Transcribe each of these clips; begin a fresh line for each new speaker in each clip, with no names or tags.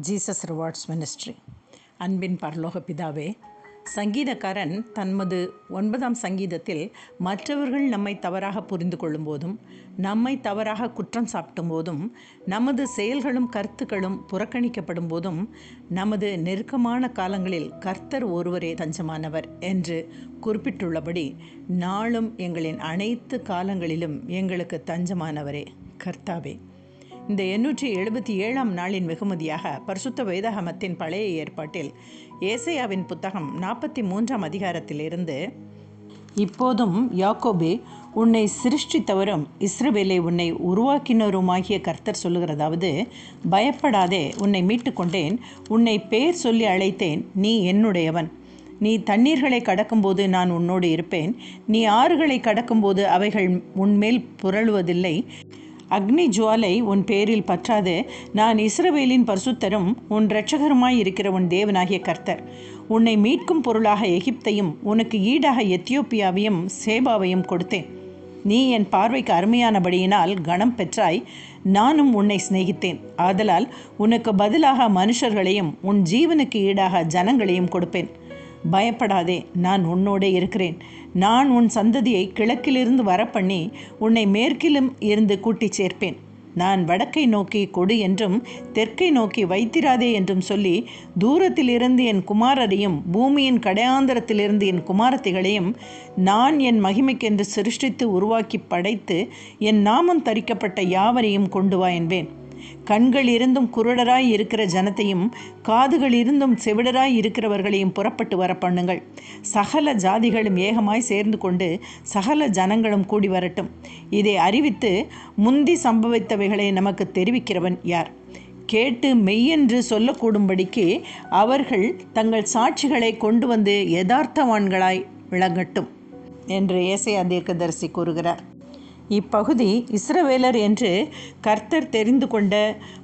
Jesus rewards ministry அன்பின் பரலோக பிதாவே சங்கீதக்காரன் தன்மது ஒன்பதாம் சங்கீதத்தில் மற்றவர்கள் நம்மை தவறாக புரிந்து கொள்ளும் போதும் நம்மை தவறாக குற்றம் சாப்பிட்டும் போதும் நமது செயல்களும் கருத்துக்களும் புறக்கணிக்கப்படும் போதும் நமது நெருக்கமான காலங்களில் கர்த்தர் ஒருவரே தஞ்சமானவர் என்று குறிப்பிட்டுள்ளபடி நாளும் எங்களின் அனைத்து காலங்களிலும் எங்களுக்கு தஞ்சமானவரே கர்த்தாவே. இந்த எண்ணூற்றி எழுபத்தி ஏழாம் நாளின் வெகுமதியாக பரிசுத்த வேதாகமத்தின் பழைய ஏற்பாட்டில் ஏசையாவின் புத்தகம் நாற்பத்தி மூன்றாம் அதிகாரத்திலிருந்து இப்போதும் யாக்கோபே உன்னை சிருஷ்டித்தவரும் இஸ்ரவேலை உன்னை உருவாக்கினருமாகிய கர்த்தர் சொல்லுகிறதாவது பயப்படாதே உன்னை மீட்டு கொண்டேன் உன்னை பேர் சொல்லி அழைத்தேன் நீ என்னுடையவன். நீ தண்ணீர்களை கடக்கும்போது நான் உன்னோடு இருப்பேன். நீ ஆறுகளை கடக்கும்போது அவைகள் உன்மேல் புரளுவதில்லை. அக்னி ஜுவாலை உன் பேரில் பற்றாது. நான் இஸ்ரவேலின் பரிசுத்தரும் உன் இரட்சகருமாய் இருக்கிற உன் தேவனாகிய கர்த்தர். உன்னை மீட்கும் பொருளாக எகிப்தையும் உனக்கு ஈடாக எத்தியோப்பியாவையும் சேபாவையும் கொடுத்தேன். நீ என் பார்வைக்கு அருமையானபடியினால் கணம் பெற்றாய். நானும் உன்னை சிநேகித்தேன். ஆதலால் உனக்கு பதிலாக மனுஷர்களையும் உன் ஜீவனுக்கு ஈடாக ஜனங்களையும் கொடுப்பேன். பயப்படாதே நான் உன்னோடே இருக்கிறேன். நான் உன் சந்ததியை கிழக்கிலிருந்து வரப்பண்ணி உன்னை மேற்கிலும் இருந்து கூட்டிச் சேர்ப்பேன். நான் வடக்கை நோக்கி கொடு என்றும் தெற்கை நோக்கி வைத்திராதே என்றும் சொல்லி தூரத்திலிருந்து என் குமாரரையும் பூமியின் கடையாந்தரத்திலிருந்து என் குமாரத்திகளையும் நான் என் மகிமைக்கென்று சிருஷ்டித்து உருவாக்கி படைத்து என் நாமம் தரிக்கப்பட்ட யாவரையும் கொண்டு வா என்பேன். கண்கள் இருந்தும் குருடராய் இருக்கிற ஜனத்தையும் காதுகள் இருந்தும் செவிடராய் இருக்கிறவர்களையும் புறப்பட்டு வர பண்ணுங்கள் சகல ஜாதிகளும் ஏகமாய் சேர்ந்து கொண்டு சகல ஜனங்களும் கூடி வரட்டும். இதை அறிவித்து முந்தி சம்பவித்தவைகளை நமக்கு தெரிவிக்கிறவன் யார்? கேட்டு மெய்யென்று சொல்லக்கூடும்படிக்கு அவர்கள் தங்கள் சாட்சிகளை கொண்டு வந்து யதார்த்தவான்களாய் விளங்கட்டும் என்று ஏசையா தீர்க்கதரிசி கூறுகிறார். இப்பகுதி இஸ்ரவேலர் என்று கர்த்தர் தெரிந்து கொண்ட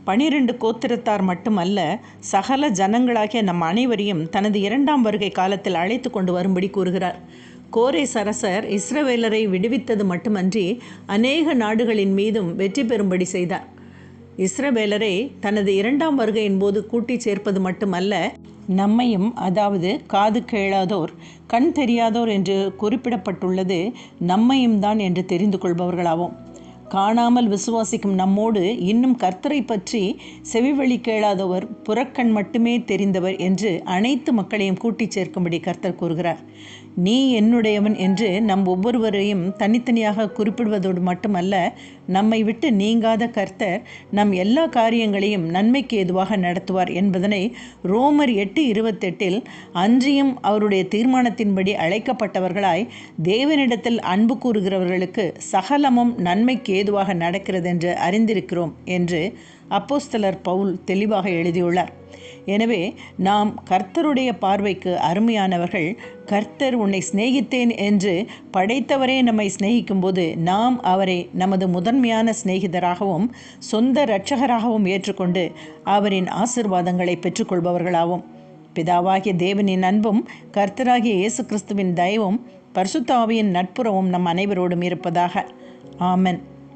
பனிரெண்டு கோத்திரத்தார் மட்டுமல்ல சகல ஜனங்களாகிய நம் அனைவரையும் தனது இரண்டாம் வருகை காலத்தில் அழைத்து கொண்டு வரும்படி கூறுகிறார். கோரே சரசர் இஸ்ரவேலரை விடுவித்தது மட்டுமன்றி அநேக நாடுகளின் மீதும் வெற்றி பெறும்படி செய்தார். இஸ்ரவேலரை தனது இரண்டாம் வருகையின் போது கூட்டிச் சேர்ப்பது மட்டுமல்ல நம்மையும் அதாவது காது கேளாதோர் கண் தெரியாதோர் என்று குறிப்பிடப்பட்டுள்ளது நம்மையும் தான் என்று தெரிந்து கொள்பவர்களாவோம். காணாமல் விசுவாசிக்கும் நம்மோடு இன்னும் கர்த்தரை பற்றி செவிவழி கேளாதவர் புறக்கண் மட்டுமே தெரிந்தவர் என்று அனைத்து மக்களையும் கூட்டிச் சேர்க்கும்படி கர்த்தர் கூறுகிறார். நீ என்னுடையவன் என்று நம் ஒவ்வொருவரையும் தனித்தனியாக குறிப்பிடுவதோடு மட்டுமல்ல நம்மை விட்டு நீங்காத கர்த்தர் நம் எல்லா காரியங்களையும் நன்மைக்கு ஏதுவாக நடத்துவார் என்பதனை ரோமர் எட்டு இருபத்தெட்டில் அன்றியும் அவருடைய தீர்மானத்தின்படி அழைக்கப்பட்டவர்களாய் தேவனிடத்தில் அன்பு கூறுகிறவர்களுக்கு சகலமும் நன்மைக்கு ஏதுவாக நடக்கிறது என்று அறிந்திருக்கிறோம் என்று அப்போஸ்தலர் பவுல் தெளிவாக எழுதியுள்ளார். எனவே நாம் கர்த்தருடைய பார்வைக்கு அருமையானவர்கள் கர்த்தர் உன்னை சிநேகித்தேன் என்று படைத்தவரே நம்மை சிநேகிக்கும்போது நாம் அவரை நமது முதன்மையான சிநேகிதராகவும் சொந்த இரட்சகராகவும் ஏற்றுக்கொண்டு அவரின் ஆசிர்வாதங்களை பெற்றுக்கொள்பவர்களாகும் பிதாவாகிய தேவனின் அன்பும் கர்த்தராகிய இயேசு கிறிஸ்துவின் தயவும் பர்சுத்தாவியின் நட்புறவும் நம் அனைவரோடும் இருப்பதாக. ஆமன்.